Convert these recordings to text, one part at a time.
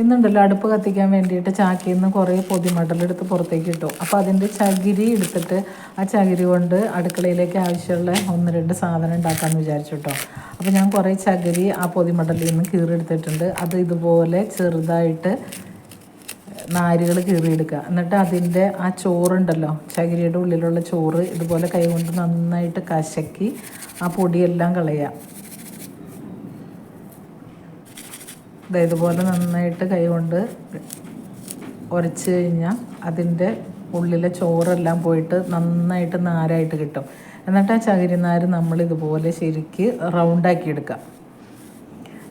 ഇന്നുണ്ടല്ലോ അടുപ്പ് കത്തിക്കാൻ വേണ്ടിയിട്ട് ചാക്കിയിൽ നിന്ന് കുറേ പൊതിമടലെടുത്ത് പുറത്തേക്ക് ഇട്ടു. അപ്പോൾ അതിന്റെ ചകിരി എടുത്തിട്ട് ആ ചകിരി കൊണ്ട് അടുക്കളയിലേക്ക് ആവശ്യമുള്ള ഒന്ന് രണ്ട് സാധനം ഉണ്ടാക്കാമെന്ന് വിചാരിച്ചു കേട്ടോ അപ്പോൾ ഞാൻ കുറേ ചകിരി ആ പൊതിമടലിൽ നിന്ന് കീറിയെടുത്തിട്ടുണ്ട്. അത് ഇതുപോലെ ചെറുതായിട്ട് നാരുകൾ കീറിയെടുക്കുക. എന്നിട്ട് അതിന്റെ ആ ചോറുണ്ടല്ലോ ചകിരിയുടെ ഉള്ളിലുള്ള ചോറ് ഇതുപോലെ കൈ കൊണ്ട് നന്നായിട്ട് കശക്കി ആ പൊടിയെല്ലാം കളയുക. ഇതുപോലെ നന്നായിട്ട് കൈകൊണ്ട് ഉരച്ച് കഴിഞ്ഞാൽ അതിന്റെ ഉള്ളിലെ ചോറെല്ലാം പോയിട്ട് നന്നായിട്ട് നാരായിട്ട് കിട്ടും. എന്നിട്ട് ആ ചകിരി നാര് നമ്മൾ ഇതുപോലെ ശരിക്ക് റൗണ്ടാക്കി എടുക്കാം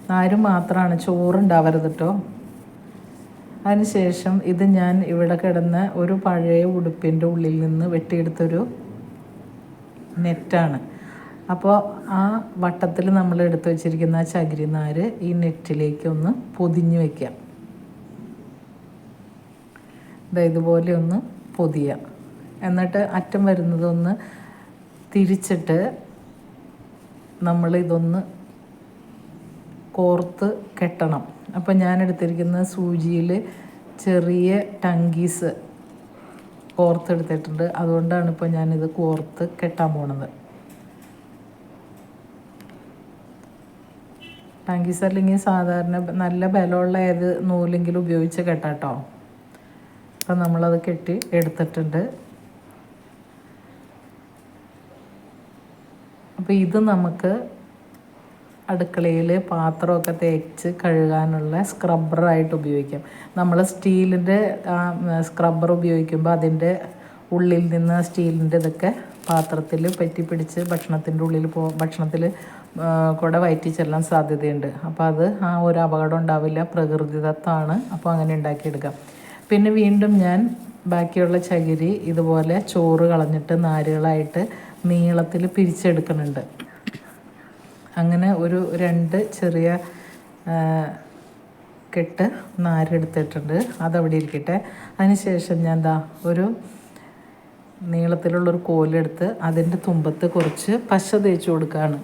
നാര് മാത്രമാണ് ചോറുണ്ടാവരുത് കേട്ടോ അതിനുശേഷം ഇത് ഞാൻ ഇവിടെ കിടന്ന ഒരു പഴയ ഉടുപ്പിന്റെ ഉള്ളിൽ നിന്ന് വെട്ടിയെടുത്തൊരു നെറ്റാണ്. അപ്പോൾ ആ വട്ടത്തിൽ നമ്മൾ എടുത്തു വച്ചിരിക്കുന്ന ചകിരി നാര് ഈ നെറ്റിലേക്ക് ഒന്ന് പൊതിഞ്ഞു വയ്ക്കാം ഇതുപോലെ ഒന്ന് പൊതിയാം എന്നിട്ട് അറ്റം വരുന്നതൊന്ന് തിരിച്ചിട്ട് നമ്മൾ ഇതൊന്ന് കോർത്ത് കെട്ടണം. അപ്പോൾ ഞാൻ എടുത്തിരിക്കുന്ന സൂചിയിൽ ചെറിയ ടങ്കീസ് കോർത്തെടുത്തിട്ടുണ്ട്. അതുകൊണ്ടാണ് ഇപ്പോൾ ഞാനിത് കോർത്ത് കെട്ടാൻ പോണത്. ടങ്കീസ് അല്ലെങ്കിൽ സാധാരണ നല്ല ബലമുള്ള ഏത് നൂലെങ്കിലും ഉപയോഗിച്ച് കെട്ടാട്ടോ. അപ്പം നമ്മളത് കെട്ടി എടുത്തിട്ടുണ്ട്. അപ്പോൾ ഇത് നമുക്ക് അടുക്കളയിൽ പാത്രമൊക്കെ തേച്ച് കഴുകാനുള്ള സ്ക്രബ്ബറായിട്ട് ഉപയോഗിക്കാം. നമ്മൾ സ്റ്റീലിന്റെ സ്ക്രബ്ബർ ഉപയോഗിക്കുമ്പോൾ അതിന്റെ ഉള്ളിൽ നിന്ന് സ്റ്റീലിന്റെ ഇതൊക്കെ പാത്രത്തിൽ പറ്റി പിടിച്ച് ഭക്ഷണത്തിന്റെ ഉള്ളിൽ പോ ഭക്ഷണത്തിൽ കൂടെ വയറ്റി ചെല്ലാൻ സാധ്യതയുണ്ട്. അപ്പോൾ അത് ആ ഒരു അപകടം ഉണ്ടാവില്ല. പ്രകൃതിദത്താണ് അപ്പോൾ അങ്ങനെ ഉണ്ടാക്കിയെടുക്കാം. പിന്നെ വീണ്ടും ഞാൻ ബാക്കിയുള്ള ചകിരി ഇതുപോലെ ചോറ് കളഞ്ഞിട്ട് നാരുകളായിട്ട് നീളത്തിൽ പിരിച്ചെടുക്കുന്നുണ്ട്. അങ്ങനെ ഒരു രണ്ട് ചെറിയ കെട്ട് നാരെടുത്തിട്ടുണ്ട്. അതവിടെ ഇരിക്കട്ടെ. അതിനുശേഷം ഞാൻ എന്താ ഒരു നീളത്തിലുള്ളൊരു കോലെടുത്ത് അതിന്റെ തുമ്പത്ത് കുറച്ച് പശ തേച്ച് കൊടുക്കുകയാണ്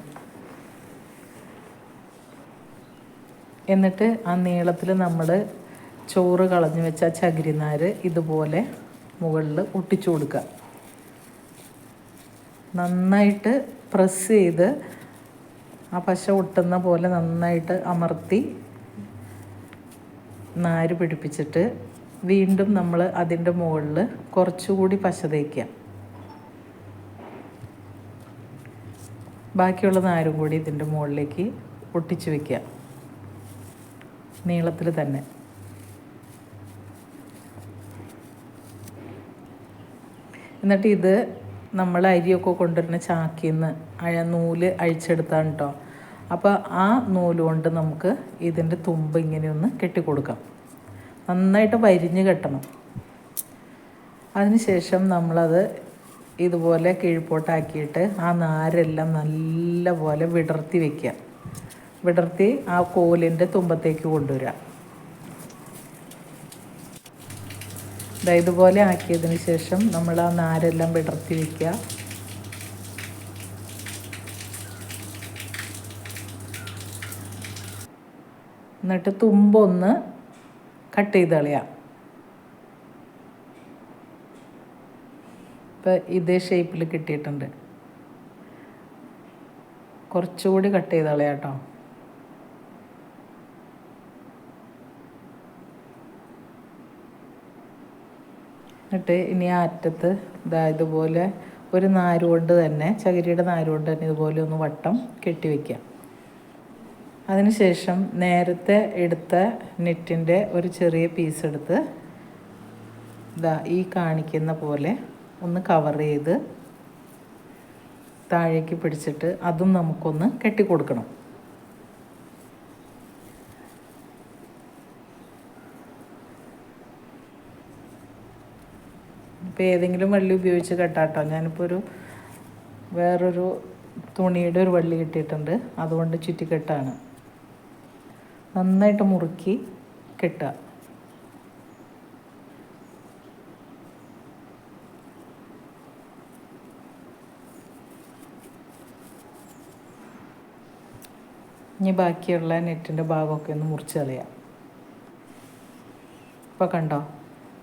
എന്നിട്ട് ആ നീളത്തിൽ നമ്മൾ ചോറ് കളഞ്ഞു വെച്ച ആ ചകിരിനാര് ഇതുപോലെ മുകളിൽ ഒട്ടിച്ചു കൊടുക്കുക. നന്നായിട്ട് പ്രസ് ചെയ്ത് ആ പശ ഒട്ടുന്ന പോലെ നന്നായിട്ട് അമർത്തി നാര് പിടിപ്പിച്ചിട്ട് വീണ്ടും നമ്മൾ അതിന്റെ മുകളിൽ കുറച്ചുകൂടി പശ തേക്കുക. ബാക്കിയുള്ള നാരും കൂടി ഇതിന്റെ മുകളിലേക്ക് ഒട്ടിച്ചു വെക്കുക. നീളത്തിൽ തന്നെ. എന്നിട്ട് ഇത് നമ്മൾ അരിയൊക്കെ കൊണ്ടുവരുന്ന ചാക്കിൽ നിന്ന് അഴ നൂൽ അഴിച്ചെടുത്താണ് കേട്ടോ അപ്പോൾ ആ നൂൽ കൊണ്ട് നമുക്ക് ഇതിന്റെ തുമ്പ് ഇങ്ങനെ ഒന്ന് കെട്ടിക്കൊടുക്കാം. നന്നായിട്ട് വരിഞ്ഞ് കെട്ടണം. അതിനുശേഷം നമ്മളത് ഇതുപോലെ കീഴ്പോട്ടാക്കിയിട്ട് ആ നാരെല്ലാം നല്ല പോലെ വിടർത്തി വെക്കുക. വിടർത്തി ആ കോലിന്റെ തുമ്പത്തേക്ക് കൊണ്ടുവരിക. ദാ ഇതുപോലെ ആക്കിയതിന് ശേഷം നമ്മൾ ആ നാരെല്ലാം വിടർത്തി വയ്ക്കുക എന്നിട്ട് തുമ്പൊന്ന് കട്ട് ചെയ്ത് കളയാം. ഇപ്പം ഇതേ ഷേപ്പിൽ കിട്ടിയിട്ടുണ്ട്. കുറച്ചുകൂടി കട്ട് ചെയ്ത് കളയാം കേട്ടോ. എന്നിട്ട് ഇനി ആ അറ്റത്ത് ഇതാ ഇതുപോലെ ഒരു നാരുകൊണ്ട് തന്നെ ചകിരിയുടെ നാരുകൊണ്ട് തന്നെ ഇതുപോലെ ഒന്ന് വട്ടം കെട്ടി അതിനുശേഷം നേരത്തെ എടുത്ത നെറ്റിന്റെ ഒരു ചെറിയ പീസ് എടുത്ത് ഇതാ ഈ കാണിക്കുന്ന പോലെ ഒന്ന് കവർ ചെയ്ത് താഴേക്ക് പിടിച്ചിട്ട് അതും നമുക്കൊന്ന് കെട്ടിക്കൊടുക്കണം. ഇപ്പോൾ ഏതെങ്കിലും വള്ളി ഉപയോഗിച്ച് കെട്ടാട്ടോ. ഞാനിപ്പോൾ ഒരു വേറൊരു തുണിയുടെ ഒരു വള്ളി കിട്ടിയിട്ടുണ്ട്. അതുകൊണ്ട് ചുറ്റിക്കെട്ടാണ്. നന്നായിട്ട് മുറുക്കി കെട്ടുക. ഇനി ബാക്കിയുള്ള നെറ്റിന്റെ ഭാഗമൊക്കെ ഒന്ന് മുറിച്ച് കളയാം. ഇപ്പോൾ കണ്ടോ?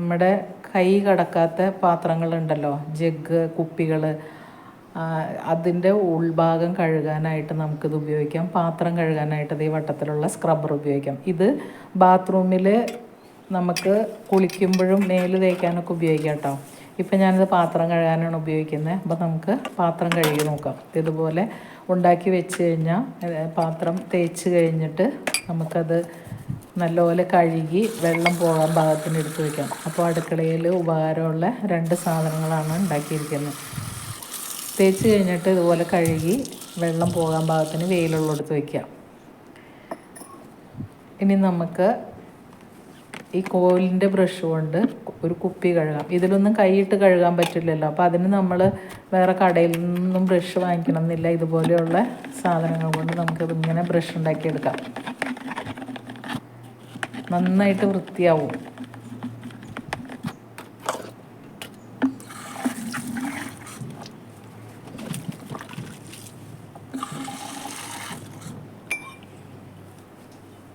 നമ്മുടെ കൈ കടക്കാത്ത പാത്രങ്ങളുണ്ടല്ലോ. ജഗ് കുപ്പികൾ അതിന്റെ ഉൾഭാഗം കഴുകാനായിട്ട് നമുക്കിത് ഉപയോഗിക്കാം. പാത്രം കഴുകാനായിട്ട് ഈ വട്ടത്തിലുള്ള സ്ക്രബ്ബർ ഉപയോഗിക്കാം. ഇത് ബാത്റൂമിൽ നമുക്ക് കുളിക്കുമ്പോഴും മേൽ തേക്കാനൊക്കെ ഉപയോഗിക്കാം കേട്ടോ. ഇപ്പം ഞാനിത് പാത്രം കഴുകാനാണ് ഉപയോഗിക്കുന്നത്. അപ്പോൾ നമുക്ക് പാത്രം കഴുകി നോക്കാം. ഇതുപോലെ ഉണ്ടാക്കി വെച്ച് കഴിഞ്ഞാൽ പാത്രം തേച്ച് കഴിഞ്ഞിട്ട് നമുക്കത് നല്ലപോലെ കഴുകി വെള്ളം പോകാൻ പാകത്തിന് എടുത്ത് വയ്ക്കാം അപ്പോൾ അടുക്കളയിൽ ഉപകാരമുള്ള രണ്ട് സാധനങ്ങളാണ് ഉണ്ടാക്കിയിരിക്കുന്നത്. തേച്ച് കഴിഞ്ഞിട്ട് ഇതുപോലെ കഴുകി വെള്ളം പോകാൻ പാകത്തിന് വെയിലുള്ളിടത്ത് വയ്ക്കാം ഇനി നമുക്ക് ഈ കോലിന്റെ ബ്രഷ് കൊണ്ട് ഒരു കുപ്പി കഴുകാം. ഇതിലൊന്നും കൈയിട്ട് കഴുകാൻ പറ്റില്ലല്ലോ. അപ്പോൾ അതിന് നമ്മൾ വേറെ കടയിൽ നിന്നും ബ്രഷ് വാങ്ങിക്കണം എന്നില്ല ഇതുപോലെയുള്ള സാധനങ്ങൾ കൊണ്ട് നമുക്കിത് ഇങ്ങനെ ബ്രഷ് ഉണ്ടാക്കിയെടുക്കാം. നന്നായിട്ട് വൃത്തിയാവും.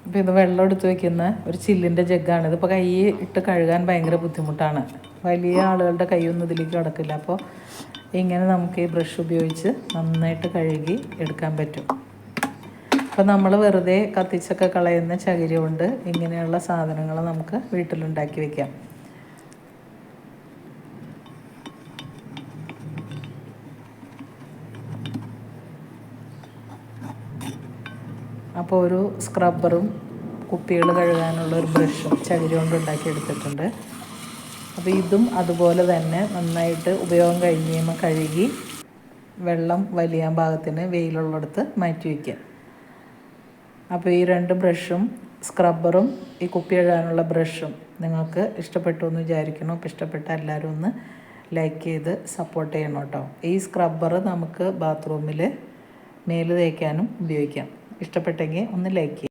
അപ്പോൾ ഇത് വെള്ളം എടുത്ത് വെക്കുന്ന ഒരു ചില്ലിന്റെ ജഗ്ഗാണ്. ഇതിപ്പോൾ കൈ ഇട്ട് കഴുകാൻ ഭയങ്കര ബുദ്ധിമുട്ടാണ്. വലിയ ആളുകളുടെ കൈയൊന്നും ഇതിലേക്ക് കിടക്കില്ല അപ്പോൾ ഇങ്ങനെ നമുക്ക് ഈ ബ്രഷ് ഉപയോഗിച്ച് നന്നായിട്ട് കഴുകി എടുക്കാൻ പറ്റും. അപ്പോൾ നമ്മൾ വെറുതെ കത്തിച്ചൊക്കെ കളയുന്ന ചകിരി കൊണ്ട് ഇങ്ങനെയുള്ള സാധനങ്ങൾ നമുക്ക് വീട്ടിലുണ്ടാക്കി വെക്കാം. അപ്പോൾ ഒരു സ്ക്രബ്ബറും കുപ്പികൾ കഴുകാനുള്ള ഒരു ബ്രഷും ചകിരി കൊണ്ട് ഉണ്ടാക്കി എടുത്തിട്ടുണ്ട്. അപ്പോൾ ഇതും അതുപോലെ തന്നെ നന്നായിട്ട് ഉപയോഗം കഴിഞ്ഞ് കഴുകി വെള്ളം വലിയാൻ പാകത്തിന് വെയിലുള്ളിടത്ത് മാറ്റി വയ്ക്കുക അപ്പോൾ ഈ രണ്ട് ബ്രഷും സ്ക്രബ്ബറും ഈ കുപ്പി എഴുതാനുള്ള ബ്രഷും നിങ്ങൾക്ക് ഇഷ്ടപ്പെട്ടു എന്ന് വിചാരിക്കണം അപ്പോൾ ഇഷ്ടപ്പെട്ട എല്ലാവരും ഒന്ന് ലൈക്ക് ചെയ്ത് സപ്പോർട്ട് ചെയ്യണം കേട്ടോ. ഈ സ്ക്രബ്ബർ നമുക്ക് ബാത്റൂമിൽ മേൽ തേക്കാനും ഉപയോഗിക്കാം. ഇഷ്ടപ്പെട്ടെങ്കിൽ ഒന്ന് ലൈക്ക് ചെയ്യുക